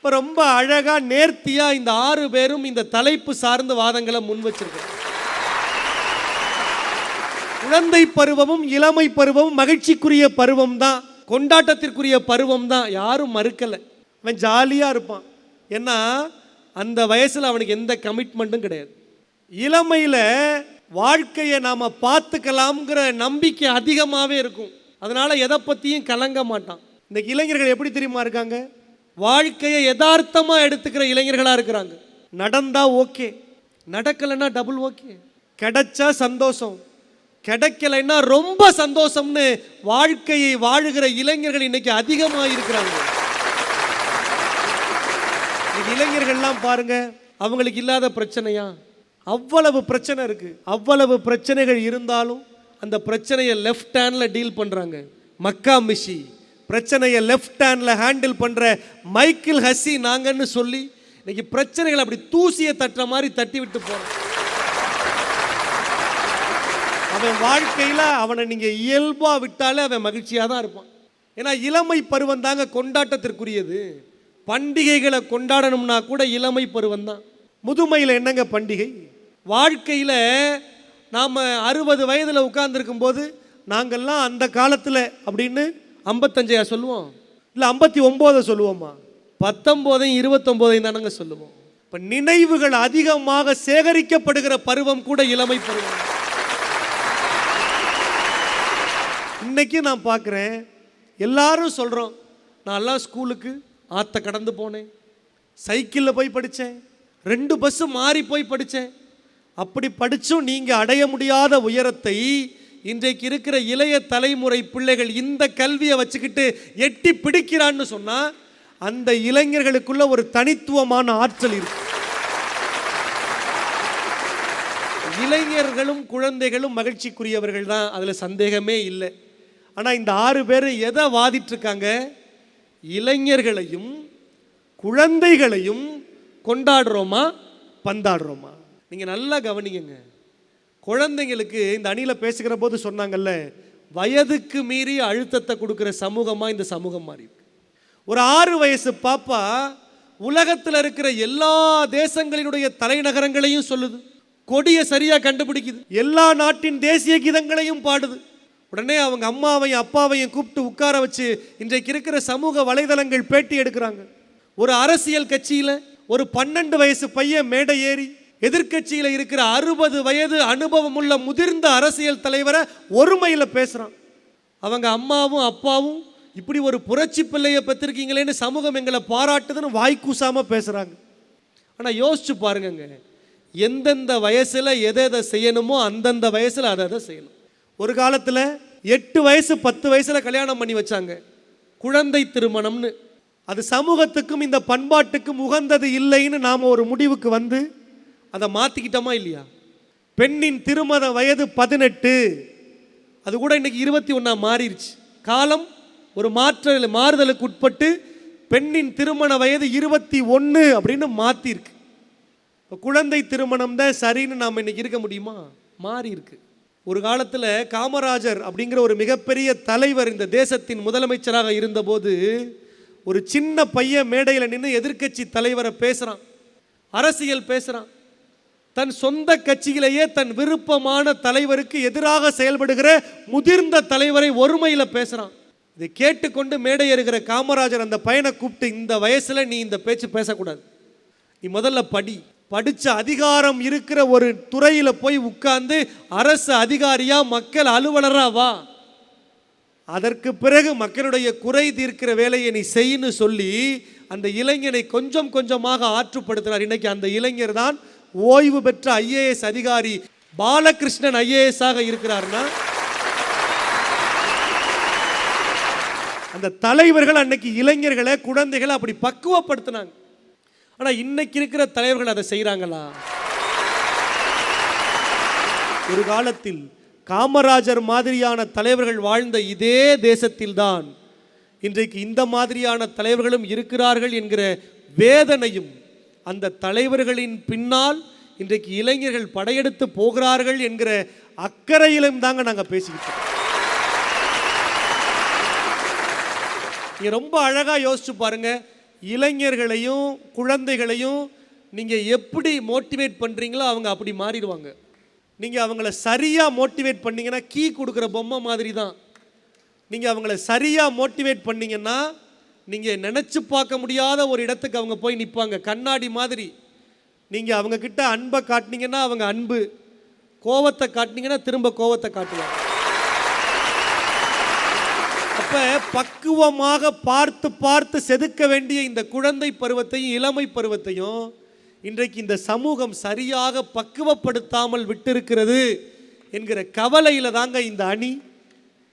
இப்போ ரொம்ப அழகாக நேர்த்தியாக இந்த ஆறு பேரும் இந்த தலைப்பு சார்ந்த வாதங்களை முன் வச்சிருக்கோம் குழந்தை பருவமும் இளமை பருவமும் மகிழ்ச்சிக்குரிய பருவம் தான் கொண்டாட்டத்திற்குரிய பருவம் தான் யாரும் மறுக்கலை. அவன் ஜாலியாக இருப்பான். ஏன்னா அந்த வயசில் அவனுக்கு எந்த கமிட்மெண்ட்டும் கிடையாது. இளமையில் வாழ்க்கையை நாம் பார்த்துக்கலாம்ங்கிற நம்பிக்கை அதிகமாகவே இருக்கும். அதனால் எதை பற்றியும் கலங்க மாட்டான். இந்த இளைஞர்கள் எப்படி தெரியுமா இருக்காங்க? வாழ்க்கையை யதார்த்தமாக எடுத்துக்கிற இளைஞர்களாக இருக்கிறாங்க. நடந்தா ஓகே. நடக்கலைன்னா டபுள் ஓகே. கிடைச்சா சந்தோஷம். கிடைக்கலைன்னா ரொம்ப சந்தோஷம்னு வாழ்க்கையை வாழுகிற இளைஞர்கள் இன்னைக்கு அதிகமாக இருக்கிறாங்க. இளைஞர்கள்லாம் பாருங்க அவங்களுக்கு இல்லாத பிரச்சனையா? அவ்வளவு பிரச்சனை இருக்கு. அவ்வளவு பிரச்சனைகள் இருந்தாலும் அந்த பிரச்சனையை லெஃப்ட் ஹேண்டில் டீல் பண்ணுறாங்க மக்கா மிஷி. பிரச்சனையை லெஃப்ட் ஹேண்டில் ஹேண்டில் பண்ணுற மைக்கேல் ஹசி நாங்கன்னு சொல்லி இன்னைக்கு பிரச்சனைகள் அப்படி தூசியை தட்டுற மாதிரி தட்டி விட்டு போகிறோம் அவன் வாழ்க்கையில் அவனை நீங்கள் இயல்பாக விட்டாலே அவன் மகிழ்ச்சியாக தான் இருப்பான். ஏன்னா இளமை பருவம் தாங்க கொண்டாட்டத்திற்குரியது. பண்டிகைகளை கொண்டாடணும்னா கூட இளமை பருவம் தான். முதுமையில் என்னங்க பண்டிகை? வாழ்க்கையில் நாம் அறுபது வயதில் உட்கார்ந்துருக்கும் போது நாங்கள்லாம் அந்த காலத்தில் அப்படின்னு ஐம்பத்தஞ்சையா சொல்லுவோம்? இல்லை ஐம்பத்தி ஒம்போதை சொல்லுவோமா? பத்தொம்போதையும் இருபத்தொம்போதையும் தானங்க சொல்லுவோம். இப்போ நினைவுகள் அதிகமாக சேகரிக்கப்படுகிற பருவம் கூட இளமை பருவம். இன்னைக்கு நான் பார்க்குறேன் எல்லாரும் சொல்கிறோம் நான் எல்லாம் ஸ்கூலுக்கு ஆற்ற கடந்து போனேன். சைக்கிளில் போய் படித்தேன் ரெண்டு பஸ்ஸு மாறி போய் படித்தேன் அப்படி படித்தும் நீங்கள் அடைய முடியாத உயரத்தை இன்றைக்கு இருக்கிற இளைய தலைமுறை பிள்ளைகள் இந்த கல்வியை வச்சுக்கிட்டு எட்டி பிடிக்கிறான்னு சொன்னால் அந்த இளைஞர்களுக்குள்ள ஒரு தனித்துவமான ஆற்றல் இருக்கு. இளைஞர்களும் குழந்தைகளும் மகிழ்ச்சிக்குரியவர்கள் தான் அதில் சந்தேகமே இல்லை. ஆனால் இந்த ஆறு பேர் எதை வாதிட்டுருக்காங்க? இளைஞர்களையும் குழந்தைகளையும் கொண்டாடுறோமா? பந்தாடுறோமா? நீங்கள் நல்லா கவனிங்க குழந்தைங்களுக்கு இந்த அணியில் பேசுகிற போது சொன்னாங்கல்ல வயதுக்கு மீறி அழுத்தத்தை கொடுக்குற சமூகமாக இந்த சமூகம் மாறி ஒரு ஆறு வயசு பாப்பா உலகத்தில் இருக்கிற எல்லா தேசங்களினுடைய தலைநகரங்களையும் சொல்லுது. கொடியை சரியாக கண்டுபிடிக்குது. எல்லா நாட்டின் தேசிய கீதங்களையும் பாடுது. உடனே அவங்க அம்மாவையும் அப்பாவையும் கூப்பிட்டு உட்கார வச்சு இன்றைக்கு இருக்கிற சமூக வலைதளங்கள் பேட்டி எடுக்கிறாங்க. ஒரு அரசியல் கட்சியில் ஒரு பன்னெண்டு வயசு பையன் மேடை ஏறி எதிர்க்கட்சியில் இருக்கிற அறுபது வயது அனுபவம் உள்ள முதிர்ந்த அரசியல் தலைவரை ஒருமையில் பேசுகிறான் அவங்க அம்மாவும் அப்பாவும் இப்படி ஒரு புரட்சி பிள்ளையை பெற்றிருக்கீங்களேன்னு சமூகம் எங்களை பாராட்டுதுன்னு வாய்க்கூசாமல் பேசுகிறாங்க ஆனால் யோசிச்சு பாருங்கங்க. எந்தெந்த வயசில் எதை எதை செய்யணுமோ அந்தந்த வயசில் அதை அதை செய்யணும். ஒரு காலத்தில் எட்டு வயசு பத்து வயசில் கல்யாணம் பண்ணி வச்சாங்க. குழந்தை திருமணம்னு. அது சமூகத்துக்கும் இந்த பண்பாட்டுக்கும் உகந்தது இல்லைன்னு நாம் ஒரு முடிவுக்கு வந்து அதை மாற்றிக்கிட்டோமா இல்லையா? பெண்ணின் திருமண வயது பதினெட்டு. அது கூட இன்னைக்கு இருபத்தி ஒன்றா மாறிடுச்சு. காலம் ஒரு மாற்ற மாறுதலுக்கு உட்பட்டு பெண்ணின் திருமண வயது இருபத்தி ஒன்று அப்படின்னு மாற்றிருக்கு இப்போ குழந்தை திருமணம் தான் சரின்னு நாம் இன்னைக்கு இருக்க முடியுமா? மாறி இருக்கு ஒரு காலத்தில் காமராஜர் அப்படிங்கிற ஒரு மிகப்பெரிய தலைவர் இந்த தேசத்தின் முதலமைச்சராக இருந்தபோது ஒரு சின்ன பையன் மேடையில் நின்று எதிர்க்கட்சி தலைவரை பேசுகிறான் அரசியல் பேசுகிறான் தன் சொந்த கட்சியிலேயே தன் விருப்பமான தலைவருக்கு எதிராக செயல்படுகிற முதிர்ந்த தலைவரை ஒருமையில் பேசுகிறான் இதை கேட்டுக்கொண்டு மேடை ஏறுகிற காமராஜர் அந்த பையனை கூப்பிட்டு இந்த வயசில் நீ இந்த பேச்சு பேசக்கூடாது. நீ முதல்ல படி. படித்த அதிகாரம் இருக்கிற ஒரு துறையில் போய் உட்கார்ந்து அரசு அதிகாரியாக மக்கள் அலுவலராக வா. அதற்கு பிறகு மக்களுடைய குறை தீர்க்கிற வேலையை நீ செய்யின்னு சொல்லி அந்த இளைஞனை கொஞ்சம் கொஞ்சமாக ஆற்றுப்படுத்தினார் இன்றைக்கி அந்த இளைஞர் தான் ஓய்வு பெற்ற ஐஏஎஸ் அதிகாரி பாலகிருஷ்ணன் ஐஏஎஸ்ஸாக இருக்கிறார்னா? அந்த தலைவர்கள் அன்னைக்கு இளைஞர்களை குழந்தைகளை அப்படி பக்குவப்படுத்தினாங்க. ஆனால் இன்னைக்கு இருக்கிற தலைவர்கள் அதை செய்கிறாங்களா ஒரு காலத்தில் காமராஜர் மாதிரியான தலைவர்கள் வாழ்ந்த இதே தேசத்தில்தான் இன்றைக்கு இந்த மாதிரியான தலைவர்களும் இருக்கிறார்கள் என்கிற வேதனையும் அந்த தலைவர்களின் பின்னால் இன்றைக்கு இளைஞர்கள் படையெடுத்து போகிறார்கள் என்கிற அக்கறையிலும் தாங்க நாங்கள் பேசிக்கிட்டு நீங்கள் ரொம்ப அழகாக யோசிச்சு பாருங்கள் இளைஞர்களையும் குழந்தைகளையும் நீங்கள் எப்படி மோட்டிவேட் பண்ணுறீங்களோ அவங்க அப்படி மாறிடுவாங்க. நீங்கள் அவங்கள சரியாக மோட்டிவேட் பண்ணீங்கன்னா கீ கொடுக்குற பொம்மை மாதிரி தான் நீங்கள் அவங்கள சரியாக மோட்டிவேட் பண்ணிங்கன்னா நீங்கள் நினச்சி பார்க்க முடியாத ஒரு இடத்துக்கு அவங்க போய் நிற்பாங்க கண்ணாடி மாதிரி. நீங்கள் அவங்கக்கிட்ட அன்பை காட்டினீங்கன்னா அவங்க அன்பு. கோவத்தை காட்டினீங்கன்னா திரும்ப கோவத்தை காட்டுவாங்க. அப்போ பக்குவமாக பார்த்து பார்த்து செதுக்க வேண்டிய இந்த குழந்தை பருவத்தையும் இளமை பருவத்தையும் இன்றைக்கு இந்த சமூகம் சரியாக பக்குவப்படுத்தாமல் விட்டிருக்கிறது என்கிற கவலையில் தாங்க இந்த அணி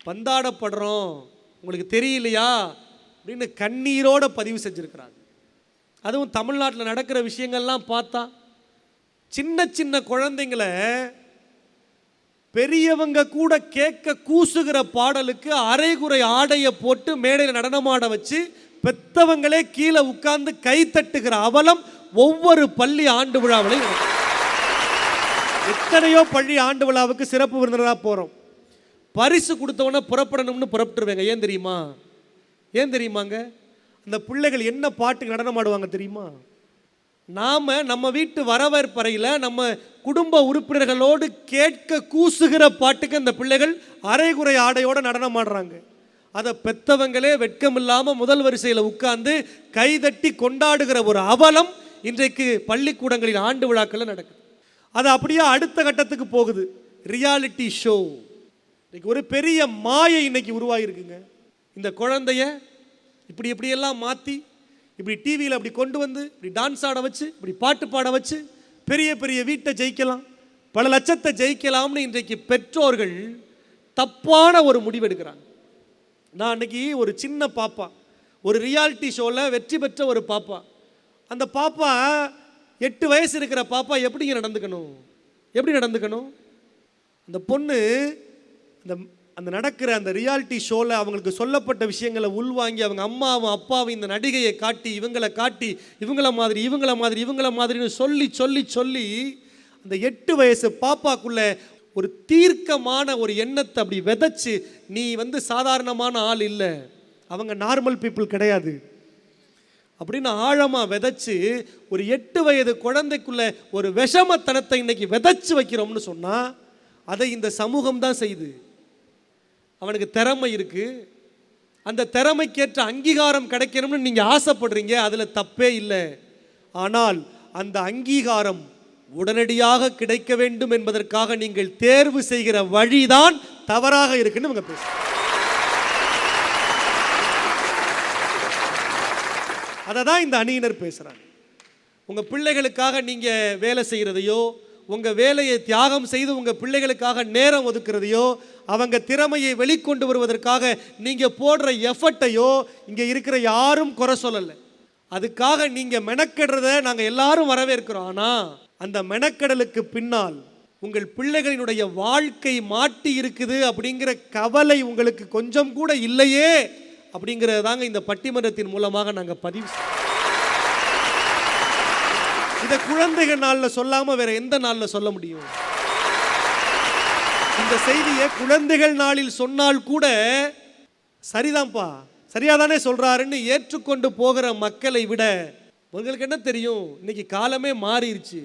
பந்தாடப்படுறோம். உங்களுக்கு தெரியலையா? அப்படின்னு கண்ணீரோட பதிவு செஞ்சுருக்கிறாங்க. அதுவும் தமிழ்நாட்டில் நடக்கிற விஷயங்கள்லாம் பார்த்தா சின்ன சின்ன குழந்தைங்களை பெரியவங்க கூட கேட்க கூசுகிற பாடலுக்கு அரைகுறை ஆடையை போட்டு மேடையில் நடனமாட வச்சு பெத்தவங்களே கீழே உட்கார்ந்து கை தட்டுகிற அவலம் ஒவ்வொரு பள்ளி ஆண்டு விழாவிலையும் எத்தனையோ பள்ளி ஆண்டு விழாவுக்கு சிறப்பு விருந்தினராக போகிறோம் பரிசு கொடுத்தவொடனே புறப்படணும்னு புறப்பட்டுருவேங்க. ஏன் தெரியுமா? ஏன் தெரியுமாங்க? அந்த பிள்ளைகள் என்ன பாட்டுக்கு நடனம் ஆடுவாங்க தெரியுமா? நாம் நம்ம வீட்டு வரவேற்பறையில் நம்ம குடும்ப உறுப்பினர்களோடு கேட்க கூசுகிற பாட்டுக்கு அந்த பிள்ளைகள் அரைகுறை ஆடையோடு நடனம் ஆடுறாங்க. அதை பெத்தவங்களே வெட்கமில்லாமல் முதல் வரிசையில் உட்கார்ந்து கைதட்டி கொண்டாடுகிற ஒரு அவலம் இன்றைக்கு பள்ளிக்கூடங்களில் ஆண்டு விழாக்களில் நடக்குது. அது அப்படியே அடுத்த கட்டத்துக்கு போகுது. ரியாலிட்டி ஷோ இன்னைக்கு ஒரு பெரிய மாயை இன்னைக்கு உருவாகிருக்குங்க இந்த குழந்தைய இப்படி இப்படியெல்லாம் மாற்றி இப்படி டிவியில் அப்படி கொண்டு வந்து இப்படி டான்ஸ் ஆட வச்சு இப்படி பாட்டு பாட வச்சு பெரிய பெரிய வீட்டை ஜெயிக்கலாம் பல லட்சத்தை ஜெயிக்கலாம்னு இன்றைக்கு பெற்றோர்கள் தப்பான ஒரு முடிவெடுக்கிறாங்க. நான் அன்னைக்கு ஒரு சின்ன பாப்பா ஒரு ரியாலிட்டி ஷோவில் வெற்றி பெற்ற ஒரு பாப்பா. அந்த பாப்பா எட்டு வயசு இருக்கிற பாப்பா எப்படிங்க நடந்துக்கணும்? எப்படி நடந்துக்கணும்? அந்த பொண்ணு அந்த அந்த நடக்கிற அந்த ரியாலிட்டி ஷோவில் அவங்களுக்கு சொல்லப்பட்ட விஷயங்களை உள்வாங்கி அவங்க அம்மாவும் அப்பாவும் இந்த நடிகையை காட்டி இவங்களை காட்டி இவங்கள மாதிரி இவங்கள மாதிரி இவங்கள மாதிரின்னு சொல்லி சொல்லி சொல்லி அந்த எட்டு வயசு பாப்பாக்குள்ள ஒரு தீர்க்கமான ஒரு எண்ணத்தை அப்படி விதைச்சு நீ வந்து சாதாரணமான ஆள் இல்லை. அவங்க நார்மல் பீப்புள் கிடையாது. அப்படின்னு ஆழமாக விதைச்சு ஒரு எட்டு வயது குழந்தைக்குள்ள ஒரு விஷமத்தனத்தை இன்னைக்கு விதைச்சு வைக்கிறோம்னு சொன்னால் அதை இந்த சமூகம் தான் செய்யுது. அவனுக்கு திறமை இருக்குது அந்த திறமைக்கேற்ற அங்கீகாரம் கிடைக்கணும்னு நீங்கள் ஆசைப்படுறீங்க அதில் தப்பே இல்லை. ஆனால் அந்த அங்கீகாரம் உடனடியாக கிடைக்க வேண்டும் என்பதற்காக நீங்கள் தேர்வு செய்கிற வழிதான் தவறாக இருக்குன்னு இவங்க பேச அதை தான் இந்த அணியினர் பேசுகிறாங்க உங்கள் பிள்ளைகளுக்காக நீங்கள் வேலை செய்கிறதையோ உங்கள் வேலையை தியாகம் செய்து உங்கள் பிள்ளைகளுக்காக நேரம் ஒதுக்குறதையோ அவங்க திறமையை வெளிக்கொண்டு வருவதற்காக நீங்கள் போடுற எஃபர்ட்டையோ இங்கே இருக்கிற யாரும் குறை சொல்லலை அதுக்காக நீங்கள் மெனக்கெடுறத நாங்கள் எல்லாரும் வரவேற்கிறோம் ஆனால் அந்த மெனக்கெடலுக்கு பின்னால் உங்கள் பிள்ளைகளினுடைய வாழ்க்கை மாட்டி இருக்குது அப்படிங்கிற கவலை உங்களுக்கு கொஞ்சம் கூட இல்லையே அப்படிங்கிறதாங்க இந்த பட்டிமன்றத்தின் மூலமாக நாங்கள் பதிவு செய்றோம். இதை குழந்தைகள் நாளில் சொல்லாமல் வேற எந்த நாளில் சொல்ல முடியும்? இந்த செய்தியை குழந்தைகள் நாளில் சொன்னால் கூட சரிதான்ப்பா. சரியாதானே சொல்றாருன்னு ஏற்றுக்கொண்டு போகிற மக்களை விட உங்களுக்கு என்ன தெரியும்? இன்னைக்கு காலமே மாறிடுச்சு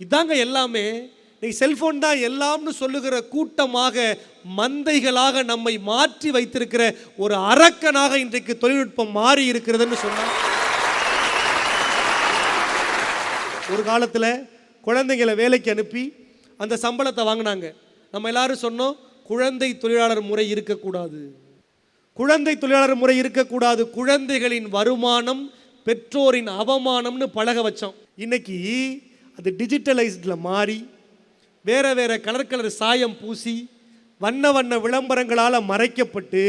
இதாங்க எல்லாமே. இன்னைக்கு செல்போன் தான் எல்லாம்னு சொல்லுகிற கூட்டமாக மந்தைகளாக நம்மை மாற்றி வைத்திருக்கிற ஒரு அரக்கனாக இன்றைக்கு தொழில்நுட்பம் மாறி இருக்கிறதுன்னு சொன்னா ஒரு காலத்தில் குழந்தைங்களை வேலைக்கு அனுப்பி அந்த சம்பளத்தை வாங்கினாங்க. நம்ம எல்லாரும் சொன்னோம் குழந்தை தொழிலாளர் முறை இருக்கக்கூடாது. குழந்தை தொழிலாளர் முறை இருக்கக்கூடாது. குழந்தைகளின் வருமானம் பெற்றோரின் அவமானம்னு பழக வச்சோம். இன்னைக்கு அது டிஜிட்டலைஸ்டில் மாறி வேற வேற கலர் கலர் சாயம் பூசி வண்ண வண்ண விளம்பரங்களால் மறைக்கப்பட்டு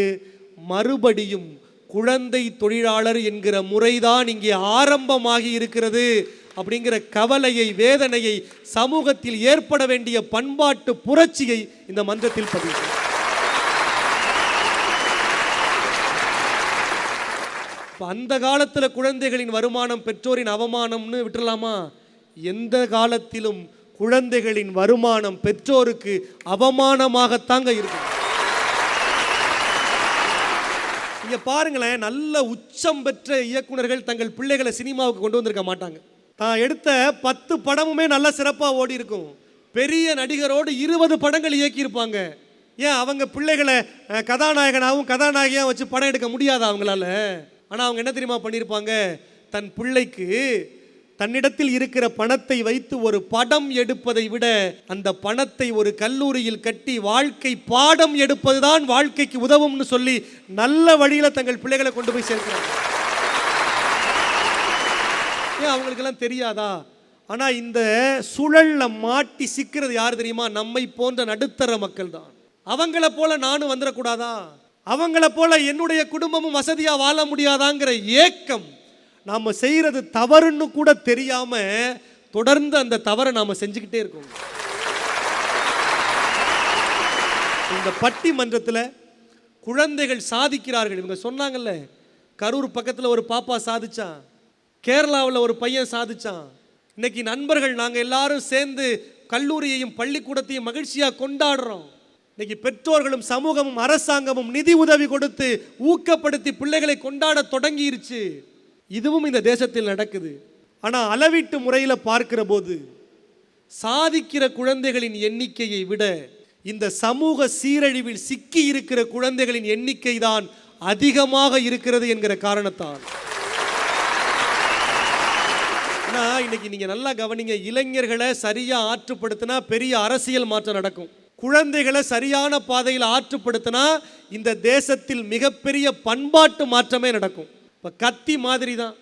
மறுபடியும் குழந்தை தொழிலாளர் என்கிற முறைதான் இங்கே ஆரம்பமாகி இருக்கிறது. அப்படிங்கிற கவலையை வேதனையை சமூகத்தில் ஏற்பட வேண்டிய பண்பாட்டு புரட்சியை இந்த மன்றத்தில் பதிவு அந்த காலத்தில் குழந்தைகளின் வருமானம் பெற்றோரின் அவமானம்னு விட்டுறலாமா? எந்த காலத்திலும் குழந்தைகளின் வருமானம் பெற்றோருக்கு அவமானமாகத்தாங்க இருக்கும் இங்கே பாருங்களேன் நல்ல உச்சம் பெற்ற இயக்குனர்கள் தங்கள் பிள்ளைகளை சினிமாவுக்கு கொண்டு வந்திருக்க மாட்டாங்க. தான் எடுத்த பத்து படமுமே நல்ல சிறப்பாக ஓடி இருக்கும் பெரிய நடிகரோடு இருபது படங்கள் இயக்கியிருப்பாங்க. ஏன் அவங்க பிள்ளைகளை கதாநாயகனாகவும் கதாநாயகியாக வச்சு படம் எடுக்க முடியாது அவங்களால? ஆனால் அவங்க என்ன தெரியுமா பண்ணியிருப்பாங்க? தன் பிள்ளைக்கு தன்னிடத்தில் இருக்கிற பணத்தை வைத்து ஒரு படம் எடுப்பதை விட அந்த பணத்தை ஒரு கல்லூரியில் கட்டி வாழ்க்கை பாடம் எடுப்பதுதான் வாழ்க்கைக்கு உதவும்னு சொல்லி நல்ல வழியில் தங்கள் பிள்ளைகளை கொண்டு போய் சேர்க்கிறாங்க. ஏன் அவங்களுக்கெல்லாம் தெரியாதா? ஆனால் இந்த சுழல்ல மாட்டி சிக்கிறது யார் தெரியுமா? நம்மை போன்ற நடுத்தர மக்கள் தான் அவங்கள போல நானும் வந்துடக்கூடாதா அவங்கள போல என்னுடைய குடும்பமும் வசதியாக வாழ முடியாதாங்கிற ஏக்கம் நாம் செய்கிறது தவறுன்னு கூட தெரியாமல் தொடர்ந்து அந்த தவறை நாம் செஞ்சுக்கிட்டே இருக்கோம் இந்த பட்டிமன்றத்தில் குழந்தைகள் சாதிக்கிறார்கள். இவங்க சொன்னாங்கல்ல கரூர் பக்கத்தில் ஒரு பாப்பா சாதிச்சான். கேரளாவில் ஒரு பையன் சாதிச்சான். இன்னைக்கு நண்பர்கள் நாங்கள் எல்லாரும் சேர்ந்து கல்லூரியையும் பள்ளிக்கூடத்தையும் மகிழ்ச்சியாக கொண்டாடுறோம். இன்னைக்கு பெற்றோர்களும் சமூகமும் அரசாங்கமும் நிதி உதவி கொடுத்து ஊக்கப்படுத்தி பிள்ளைகளை கொண்டாட தொடங்கிருச்சு. இதுவும் இந்த தேசத்தில் நடக்குது. ஆனால் அளவீட்டு முறையில் பார்க்கிற போது சாதிக்கிற குழந்தைகளின் எண்ணிக்கையை விட இந்த சமூக சீரழிவில் சிக்கி இருக்கிற குழந்தைகளின் எண்ணிக்கை தான் அதிகமாக இருக்கிறது என்கிற காரணத்தால். ஆனால் இன்னைக்கு நீங்கள் நல்லா கவனிங்க இளைஞர்களை சரியா ஆற்றுப்படுத்தினா பெரிய அரசியல் மாற்றம் நடக்கும். குழந்தைகளை சரியான பாதையில் ஆற்றுப்படுத்தினா இந்த தேசத்தில் மிகப்பெரிய பண்பாட்டு மாற்றமே நடக்கும். இப்போ கத்தி மாதிரி தான்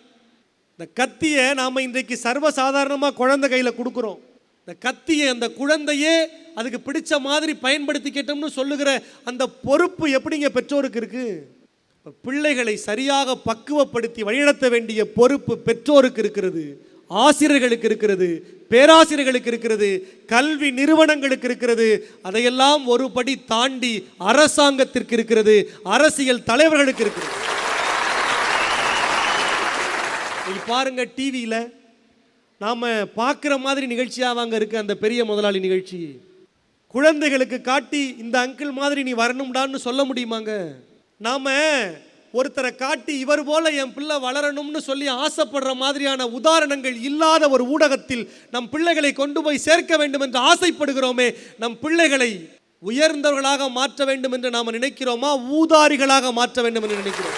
இந்த கத்தியை நாம் இன்றைக்கு சர்வசாதாரணமாக குழந்தை கையில் கொடுக்குறோம். இந்த கத்தியை அந்த குழந்தையே அதுக்கு பிடிச்ச மாதிரி பயன்படுத்திக்கிட்டோம்னு சொல்லுகிற அந்த பொறுப்பு எப்படிங்க பெற்றோருக்கு இருக்கு? பிள்ளைகளை சரியாக பக்குவப்படுத்தி வழிநடத்த வேண்டிய பொறுப்பு பெற்றோருக்கு இருக்கிறது. ஆசிரியர்களுக்கு இருக்கிறது பேராசிரியர்களுக்கு இருக்கிறது கல்வி நிறுவனங்களுக்கு இருக்கிறது அதையெல்லாம் ஒரு படி தாண்டி அரசாங்கத்திற்கு இருக்கிறது அரசியல் தலைவர்களுக்கு இருக்கிறது. பாருங்க டிவியில் நாம் பார்க்குற மாதிரி நிகழ்ச்சியாக அங்கே இருக்கு அந்த பெரிய முதலாளி நிகழ்ச்சி. குழந்தைகளுக்கு காட்டி இந்த அங்கிள் மாதிரி நீ வரணும்டான்னு சொல்ல முடியுமாங்க? நாம ஒருத்தரை காட்டி இவர் போல என் பிள்ளை வளரணும்னு சொல்லி ஆசைப்படுற மாதிரியான உதாரணங்கள் இல்லாத ஒரு ஊடகத்தில் நம் பிள்ளைகளை கொண்டு போய் சேர்க்க வேண்டும் என்று ஆசைப்படுகிறோமே நம் பிள்ளைகளை உயர்ந்தவர்களாக மாற்ற வேண்டும் என்று நாம் நினைக்கிறோமா? ஊதாரிகளாக மாற்ற வேண்டும் என்று நினைக்கிறோம்.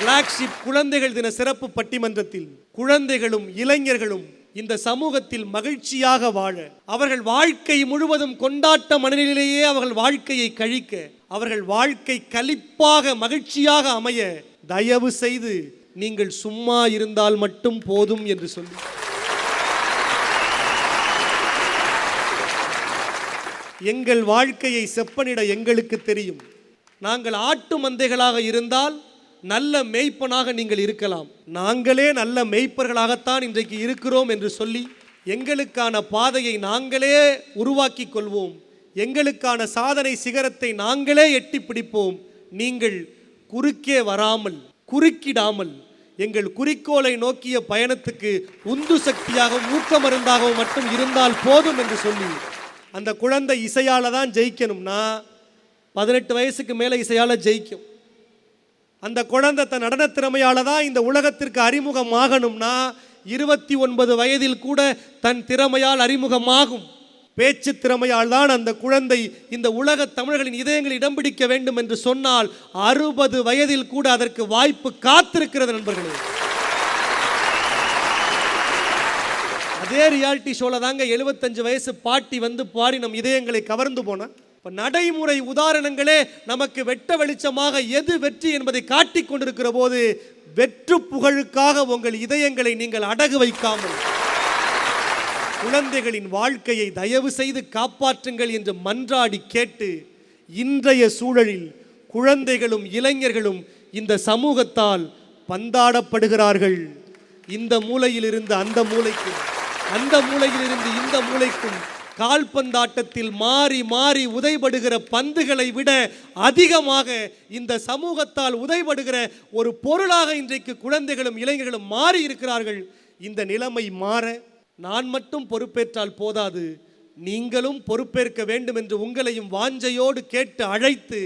பிளாக்ஷிப் குழந்தைகள் தின சிறப்பு பட்டிமன்றத்தில் குழந்தைகளும் இளைஞர்களும் இந்த சமூகத்தில் மகிழ்ச்சியாக வாழ. அவர்கள் வாழ்க்கை முழுவதும் கொண்டாட்ட மனநிலையிலேயே அவர்கள் வாழ்க்கையை கழிக்க அவர்கள் வாழ்க்கை கழிப்பாக மகிழ்ச்சியாக அமைய தயவு செய்து நீங்கள் சும்மா இருந்தால் மட்டும் போதும் என்று சொல்லி. எங்கள் வாழ்க்கையை செப்பனிட எங்களுக்கு தெரியும். நாங்கள் ஆட்டு மந்தைகளாக இருந்தால் நல்ல மெய்ப்பனாக நீங்கள் இருக்கலாம். நாங்களே நல்ல மெய்ப்பர்களாகத்தான் இன்றைக்கு இருக்கிறோம் என்று சொல்லி எங்களுக்கான பாதையை நாங்களே உருவாக்கி கொள்வோம். எங்களுக்கான சாதனை சிகரத்தை நாங்களே எட்டி பிடிப்போம். நீங்கள் குறுக்கே வராமல் குறுக்கிடாமல் எங்கள் குறிக்கோளை நோக்கிய பயணத்துக்கு உந்து சக்தியாகவும் ஊக்கமருந்தாகவும் மட்டும் இருந்தால் போதும் என்று சொல்லி அந்த குழந்தை இசையால் தான் ஜெயிக்கணும்னா பதினெட்டு வயசுக்கு மேலே இசையால் ஜெயிக்கும். அந்த குழந்தை தன் நடன திறமையால் தான் இந்த உலகத்திற்கு அறிமுகமாகணும்னா இருபத்தி ஒன்பது வயதில் கூட தன் திறமையால் அறிமுகமாகும். பேச்சு திறமையால் தான் அந்த குழந்தை இந்த உலக தமிழர்களின் இதயங்கள் இடம் பிடிக்க வேண்டும் என்று சொன்னால் அறுபது வயதில் கூட அதற்கு வாய்ப்பு காத்திருக்கிறது நண்பர்களே. அதே ரியாலிட்டி ஷோவில் தாங்க எழுபத்தஞ்சு வயசு பாட்டி வந்து பாடி நம் இதயங்களை கவர்ந்து போனால் இப்போ நடைமுறை உதாரணங்களே நமக்கு வெட்ட வெளிச்சமாக எது வெற்றி என்பதை காட்டி கொண்டிருக்கிற போது வெற்று புகழுக்காக உங்கள் இதயங்களை நீங்கள் அடகு வைக்காமல் குழந்தைகளின் வாழ்க்கையை தயவு செய்து காப்பாற்றுங்கள் என்று மன்றாடி கேட்டு இன்றைய சூழலில் குழந்தைகளும் இளைஞர்களும் இந்த சமூகத்தால் பந்தாடப்படுகிறார்கள். இந்த மூலையிலிருந்து அந்த மூலைக்கும் அந்த மூலையிலிருந்து இந்த மூலைக்கும் கால்பந்தாட்டத்தில் மாறி மாறி உதைபடுகிற பந்துகளை விட அதிகமாக இந்த சமூகத்தால் உதைபடுகிற ஒரு பொருளாக இன்றைக்கு குழந்தைகளும் இளைஞர்களும் மாறி இருக்கிறார்கள். இந்த நிலைமை மாற நான் மட்டும் பொறுப்பேற்றால் போதாது. நீங்களும் பொறுப்பேற்க வேண்டும் என்று உங்களையும் வாஞ்சையோடு கேட்டு அழைத்து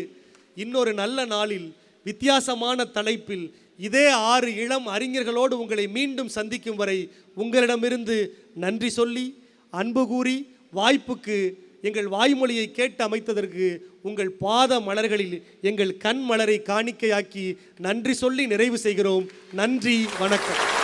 இன்னொரு நல்ல நாளில் வித்தியாசமான தலைப்பில் இதே ஆறு இளம் அறிஞர்களோடு உங்களை மீண்டும் சந்திக்கும் வரை உங்களிடமிருந்து நன்றி சொல்லி அன்பு கூறி வாய்ப்புக்கு எங்கள் வாய்மொழியை கேட்டு அமைத்ததற்கு உங்கள் பாத மலர்களில் எங்கள் கண் மலரை காணிக்கையாக்கி நன்றி சொல்லி நிறைவு செய்கிறோம். நன்றி வணக்கம்.